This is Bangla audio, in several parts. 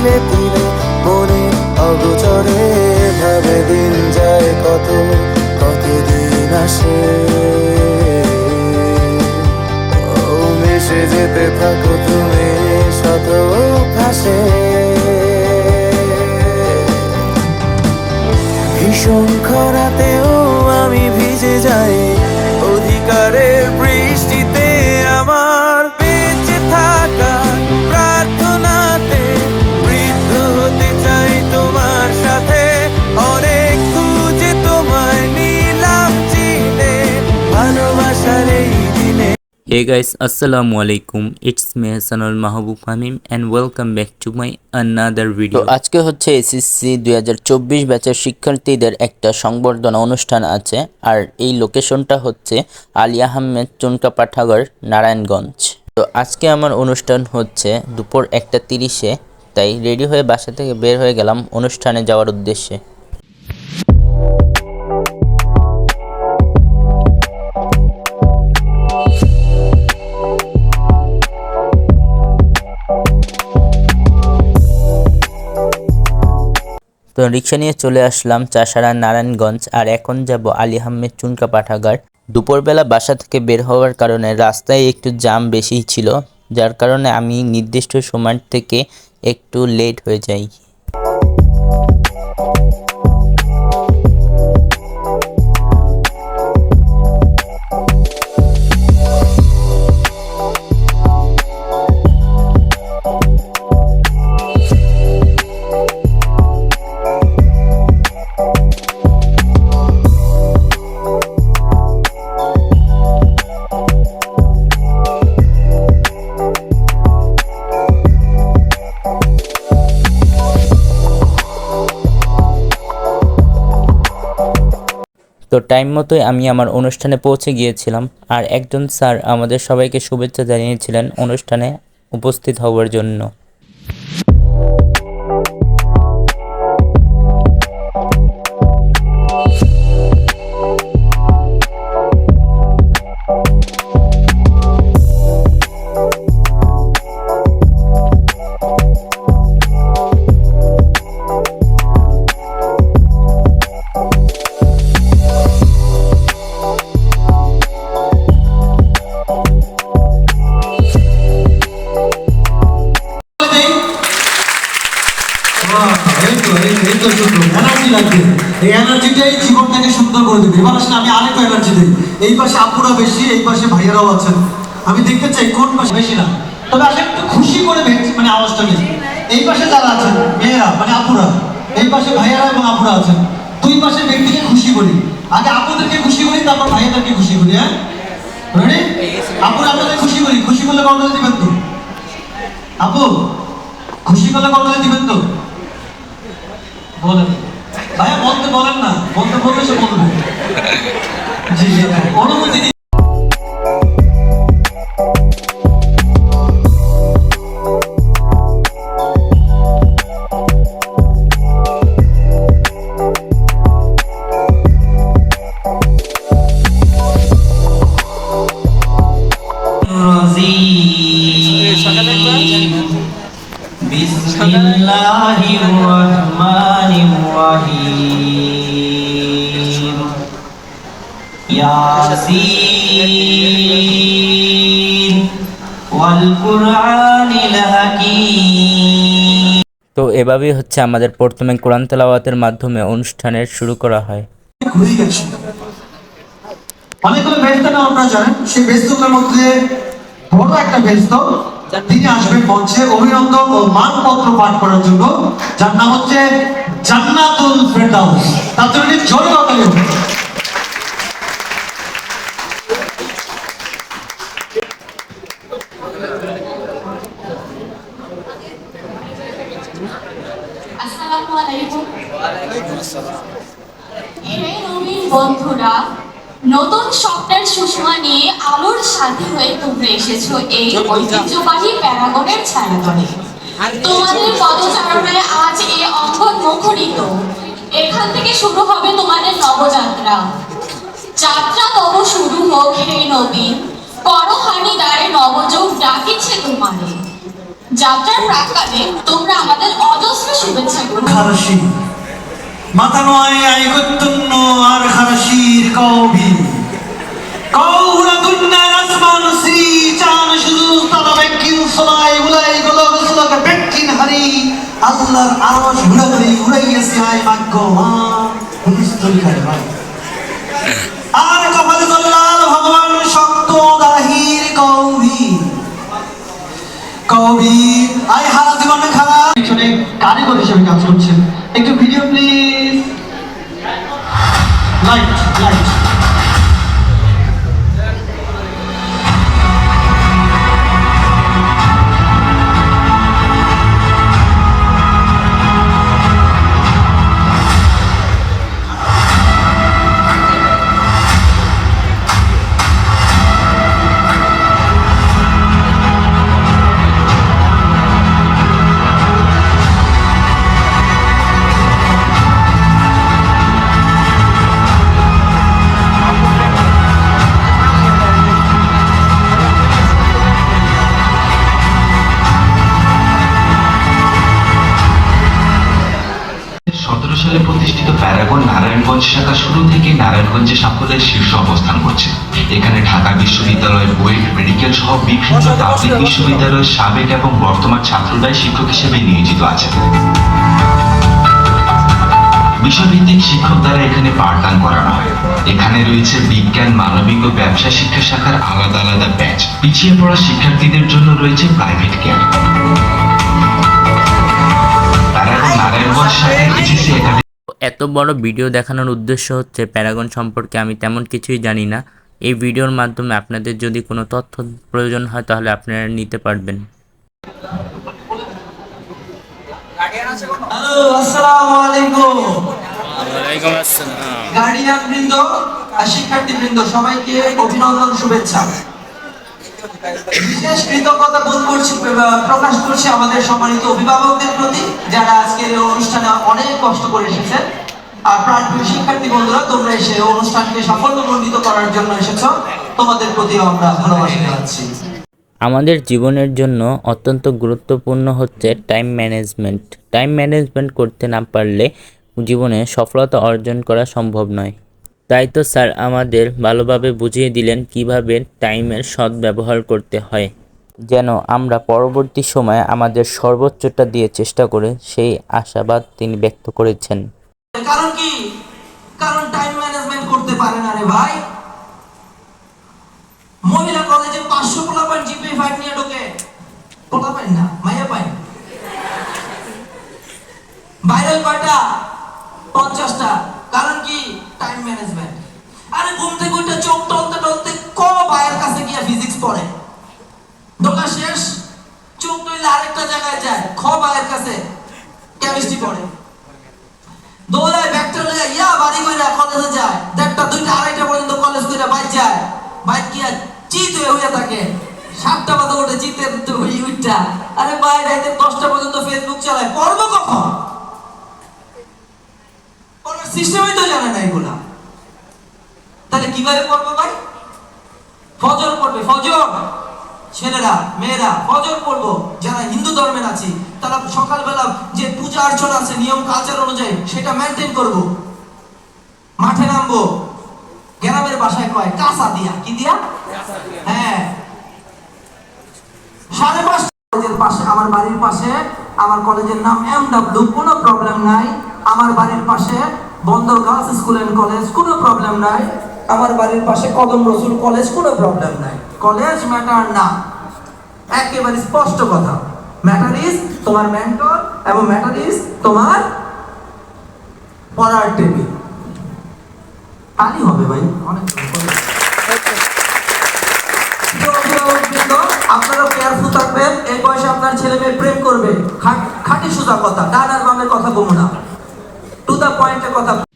তিলে তিলে মনে অগোচরে ভাবে দিন যায় কত কত দিন আসে। ও, মিশে যেতে থাকো তুমি, শত ভাসে Hey guys, Assalamu alaikum. It's me Hassanul Mahabub Hamim and welcome back to my another তো video. আজকে হচ্ছে এসএসসি দুই হাজার চব্বিশ ব্যাচের শিক্ষার্থীদের একটা সংবর্ধনা অনুষ্ঠান আছে আর এই লোকেশনটা হচ্ছে আলী আহমেদ চুনকা পাঠাগার নারায়ণগঞ্জ তো আজকে আমার অনুষ্ঠান হচ্ছে দুপুর একটা তিরিশে তাই রেডি হয়ে বাসা থেকে বের হয়ে গেলাম অনুষ্ঠানে যাওয়ার উদ্দেশ্যে তো রিক্সা নিয়ে চলে আসলাম চাষারা নারায়ণগঞ্জ আর এখন যাব আলী আহমেদ চুনকা পাঠাগার দুপুরবেলা বাসা থেকে বের হওয়ার কারণে রাস্তায় একটু জাম বেশি ছিল, যার কারণে আমি নির্দিষ্ট সময় থেকে একটু লেট হয়ে যাই। টাইম মতোই আমি আমার অনুষ্ঠানে পৌঁছে গিয়েছিলাম আর একজন স্যার আমাদের সবাইকে শুভেচ্ছা জানিয়েছিলেন অনুষ্ঠানে উপস্থিত হওয়ার জন্য। এই তো, এই এই তো সুন্দর। Energy লাগবে। এই এনার্জিটাই জীবনটাকে সুন্দর করে দেবে এবার আসলে আমি আরেকটু এনার্জি দিই এই পাশে আপুরা বেশি এই পাশে ভাইয়ারাও আছেন আমি দেখতে চাই কোন পাশে বেশি না তবে আসলে একটু খুশি করে ভেঙছি মানে আওয়াজটা নেই এই পাশে যারা আছেন মেয়েরা মানে আপুরা এই পাশে ভাইয়ারা এবং আপুরা আছেন দুই পাশে ব্যক্তিকে খুশি করি আগে আপুদেরকে খুশি করি তারপর ভাইয়াদেরকে খুশি করি হ্যাঁ রেডি আপুরা আপনাদের খুশি করি খুশি করলে কত দিবেন তো আপু খুশি করলে কত দিবেন তো বলেন। ভাইয়া বলতে বলেন না বলতে বললে সে বলবে। জি জি অনুমতি তো এভাবেই হচ্ছে আমাদের প্রথমে কোরআন তেলাওয়াতের মাধ্যমে অনুষ্ঠানের শুরু করা হয়। আপনারা জানেন সেই মধ্যে বড় একটা তিনি আসবেন মঞ্চে অভিনন্দন ও মানপত্র পাঠ করার জন্য যার নাম হচ্ছে জান্নাতুল ফেরদাউস। তার জন্য হে নবীন বন্ধুরা নতুন স্বপ্নের সুষমা নিয়ে আলোর সাথী হয়ে তোমরা এসেছ এই ঐতিহ্যবাহী প্যারাগনের ছায়াতলে তোমাদের পদচারণায় আজ এই অঙ্গন মুখরিত। এখান থেকে শুরু হবে তোমাদের নবযাত্রা। যাত্রা তব শুরু হোক হে নবীন। করহানি দ্বারে নবযোগ ডাকিছে তোমারে যাত্রার প্রাকালে তোমরা আমাদের অজস্র শুভেচ্ছা গ্রহণ মাথা নয়, আই গত্তন্ন আর খারাসির কবি। কৌরা দুন্নার শ্রী চান শুধু তারা সলাই উলাই গলো গসলক বেকিন হারি। আল্লাহর আরশ ঘুরাঘুরি উড়াইয়াছে আয় ভাগ্য মা হুনিস্তরি খারে ভাই। আর কপালে জল্লাল ভগবান শক্ত দাহির কৌবি। কবি। আই হারা জীবনে খারাপ পিছনে কারিগর হিসেবে কাজ করছেন। একটু video please light light Narayanganj শাখা শুরু থেকে নারায়ণগঞ্জে সাফল্যের শীর্ষ অবস্থান করছে। এখানে ঢাকা বিশ্ববিদ্যালয় বুয়েট মেডিকেল সহ বিভিন্ন তাবলিগ বিশ্ববিদ্যালয়ের সাবেক এবং বর্তমান ছাত্ররাই শিক্ষক হিসেবে নিয়োজিত আছেন বিষয়ভিত্তিক শিক্ষক দ্বারা এখানে পাঠদান করানো হয়। এখানে রয়েছে বিজ্ঞান মানবিক ও ব্যবসা শিক্ষা শাখার আলাদা আলাদা ব্যাচ। পিছিয়ে পড়া শিক্ষার্থীদের জন্য রয়েছে প্রাইভেট কেয়ার প্যারাগন নারায়ণগঞ্জ শাখায় এইচএসসি একাডেমি এত বড় ভিডিও দেখানোর উদ্দেশ্য হচ্ছে প্যারাগন সম্পর্কে আমি তেমন কিছুই জানি না। এই ভিডিওর মাধ্যমে আপনাদের যদি কোনো তথ্য প্রয়োজন হয় তাহলে আপনারা নিতে পারবেন। হ্যালো আসসালামু আলাইকুম। গার্ডিয়ান বৃন্দ শিক্ষার্থী বৃন্দ সবাইকে অভিনন্দন শুভেচ্ছা। বিশেষ কৃতজ্ঞতা বোধ করছি প্রকাশ করছি আমাদের সম্মানিত অভিভাবকদের প্রতি, যারা আজকের অনুষ্ঠানে অনেক কষ্ট করে এসেছেন। আর প্রাণপ্রিয় শিক্ষার্থী বন্ধুরা, তোমরা এসে অনুষ্ঠানকে সাফল্যমণ্ডিত করার জন্য এসেছ। তোমাদের আমরা ভালোবাসা জানাচ্ছি। আমাদের জীবনের জন্য অত্যন্ত গুরুত্বপূর্ণ হচ্ছে টাইম ম্যানেজমেন্ট টাইম ম্যানেজমেন্ট করতে না পারলে জীবনে সফলতা অর্জন করা সম্ভব নয়। তাই তো স্যার আমাদের ভালোভাবে বুঝিয়ে দিলেন কীভাবে টাইমের সদ্ব্যবহার করতে হয়। যেন আমরা পরবর্তী সময়ে আমাদের সর্বোচ্চটা দিয়ে চেষ্টা করে সেই আশাবাদ তিনি ব্যক্ত করেছেন। কারণ কি? কারণ টাইম ম্যানেজমেন্ট করতে পারে না রে ভাই মহিলা কলেজে পাঁচশো পোলাপান জিপি ফাইভ নিয়ে ঢোকে পোলাপান না মাইয়া পাই ভাইরাল কয়টা পঞ্চাশটা কারণ কি টাইম ম্যানেজমেন্ট আরে ঘুম থেকে উঠে চোখ টলতে টলতে ক ভাইয়ের কাছে গিয়ে ফিজিক্স পড়ে ঢোকা শেষ চোখ টইলে আরেকটা জায়গায় যায় খ ভাইয়ের কাছে কেমিস্ট্রি পড়ে দৌড়ায় ব্যাগটা লইয়া ইয়া বাড়ি কইরা কলেজে যায় দেড়টা দুইটা আড়াইটা পর্যন্ত কলেজ কইরা বাইক যায় বাইক কি আর চিত হয়ে হইয়া থাকে। সাতটা বাজে ওঠে হই উঠটা আরে ভাই রাইতে দশটা পর্যন্ত ফেসবুক চালায়। পড়ব কখন? সিস্টেমই তো জানে না এগুলা। তাহলে কীভাবে পড়ব ভাই? ফজর পড়বে, ফজর। ছেলেরা, মেয়েরা, ফজর পড়ব। যারা হিন্দু ধর্মের আছি, তারা সকালবেলা যে পূজা অর্চনা আছে নিয়ম কালচার অনুযায়ী, সেটা মেনটেন করব। মাঠে নামবো। গ্রামের বাসায় কয়? কাঁচা দিয়া। কি দিয়া? হ্যাঁ। সাড়ে পাঁচটা পাশে আমার বাড়ির পাশে আমার কলেজের নাম এম ডাব্লিউ কোনো প্রবলেম নাই। আমার বাড়ির পাশে Bandar girls school and college কোনো প্রবলেম নাই। আমার বাড়ির পাশে কদম রসুল কলেজ কোনো প্রবলেম নাই। কলেজ ম্যাটার না। একেবারে স্পষ্ট কথা। ম্যাটার ইজ তোমার মেন্টর এবং ম্যাটার ইজ তোমার পড়ার টেবিল তালি হবে ভাই, অনেক আপনারাও কেয়ারফুল থাকবেন, এই বয়সে আপনার ছেলে মেয়ে প্রেম করবে। খাট- সোজা কথা ডান আর বামের কথা বলব না। টু দা পয়েন্টের কথা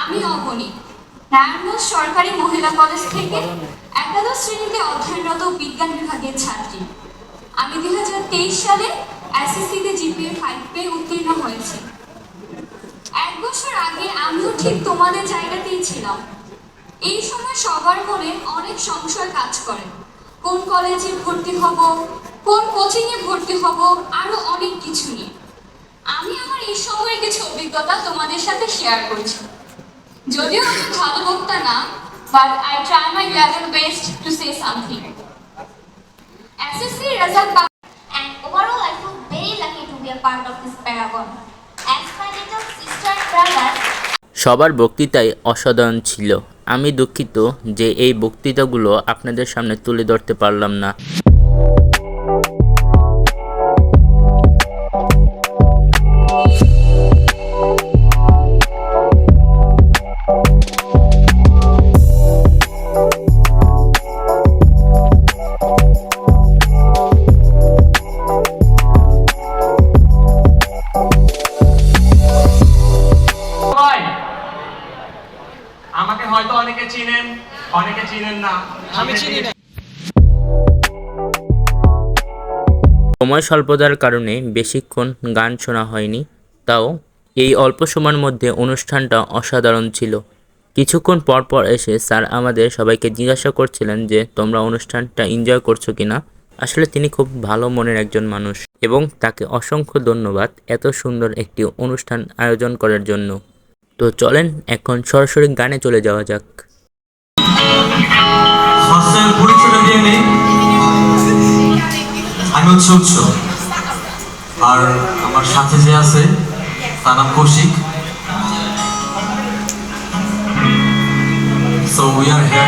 আমি অবনী। নারায়ণগঞ্জ সরকারি মহিলা কলেজ থেকে একাদশ শ্রেণীতে অধ্যয়নরত বিজ্ঞান বিভাগের ছাত্রী। আমি দুই হাজার তেইশ সালে এসএসসিতে জিপিএ ফাইভ পেয়ে উত্তীর্ণ হয়েছি। এক বছর আগে আমিও ঠিক তোমাদের জায়গাতেই ছিলাম। এই সময় সবার মনে অনেক সংশয় কাজ করে। কোন কলেজে ভর্তি হব, কোন কোচিং এ ভর্তি হব আরও অনেক কিছু নিয়ে। আমি আমার এই সময়ের কিছু অভিজ্ঞতা তোমাদের সাথে শেয়ার করছি। যদিও আমি ভালো বক্তা না but I try my level best to say something SSC result And overall, I feel very lucky to be a part of this paragon. As my little sister and brother, সবার বক্তৃতাই অসাধারণ ছিল। আমি দুঃখিত যে এই বক্তৃতাগুলো আপনাদের সামনে তুলে ধরতে পারলাম না। সময় স্বল্পতার কারণে বেশিক্ষণ গান শোনা হয়নি, তাও এই অল্প সময়ের মধ্যে অনুষ্ঠানটা অসাধারণ ছিল। কিছুক্ষণ পর পর এসে স্যার আমাদের সবাইকে জিজ্ঞাসা করছিলেন যে, তোমরা অনুষ্ঠানটা এনজয় করছ কিনা আসলে তিনি খুব ভালো মনের একজন মানুষ এবং তাকে অসংখ্য ধন্যবাদ এত সুন্দর একটি অনুষ্ঠান আয়োজন করার জন্য। তো চলেন এখন সরাসরি গানে চলে যাওয়া যাক। আমি হচ্ছে উৎস আর আমার সাথে যে আছে, তার নাম Kaushik. So, we are here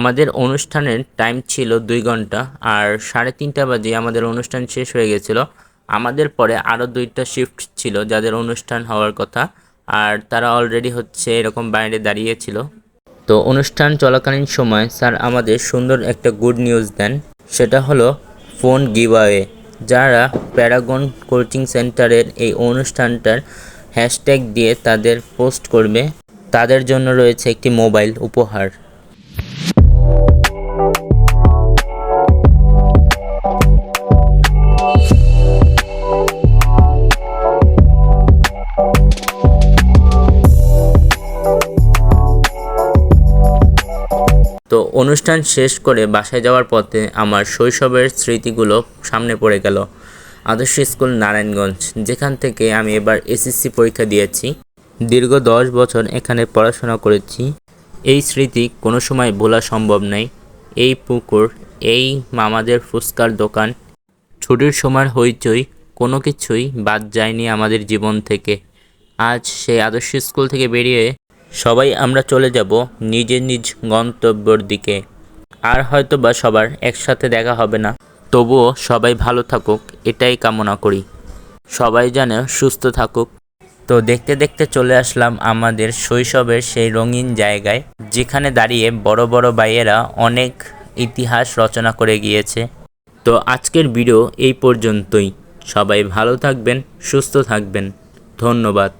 আমাদের অনুষ্ঠানের টাইম ছিল দুই ঘণ্টা আর সাড়ে তিনটা বাজে আমাদের অনুষ্ঠান শেষ হয়ে গেছিল। আমাদের পরে আরও দুইটা শিফট ছিল যাদের অনুষ্ঠান হওয়ার কথা আর তারা অলরেডি হচ্ছে এরকম বাইরে দাঁড়িয়েছিল। তো অনুষ্ঠান চলাকালীন সময় স্যার আমাদের সুন্দর একটা গুড নিউজ দেন। সেটা হলো ফোন গিভওয়ে যারা প্যারাগন কোচিং সেন্টারের এই অনুষ্ঠানটার হ্যাশট্যাগ দিয়ে তাদের পোস্ট করবে, তাদের জন্য রয়েছে একটি মোবাইল উপহার। অনুষ্ঠান শেষ করে বাসায় যাওয়ার পথে আমার শৈশবের স্মৃতিগুলো সামনে পড়ে গেল। আদর্শ স্কুল নারায়ণগঞ্জ, যেখান থেকে আমি এবার এসএসসি পরীক্ষা দিয়েছি। দীর্ঘ দশ বছর এখানে পড়াশোনা করেছি। এই স্মৃতি কোনো সময় ভোলা সম্ভব নয় এই পুকুর, এই মামাদের ফুচকার দোকান, ছুটির সময় হইচই, কোনো কিছুই বাদ যায়নি আমাদের জীবন থেকে। আজ সেই আদর্শ স্কুল থেকে বেরিয়ে সবাই আমরা চলে যাব নিজের নিজ গন্তব্যর দিকে। আর হয়তো বা সবার একসাথে দেখা হবে না। তবুও সবাই ভালো থাকুক, এটাই কামনা করি। সবাই যেন সুস্থ থাকুক। তো দেখতে দেখতে চলে আসলাম আমাদের শৈশবের সেই রঙিন জায়গায়, যেখানে দাঁড়িয়ে বড় বড় ভাইয়েরা অনেক ইতিহাস রচনা করে গিয়েছে। তো আজকের ভিডিও এই পর্যন্তই। সবাই ভালো থাকবেন, সুস্থ থাকবেন। ধন্যবাদ।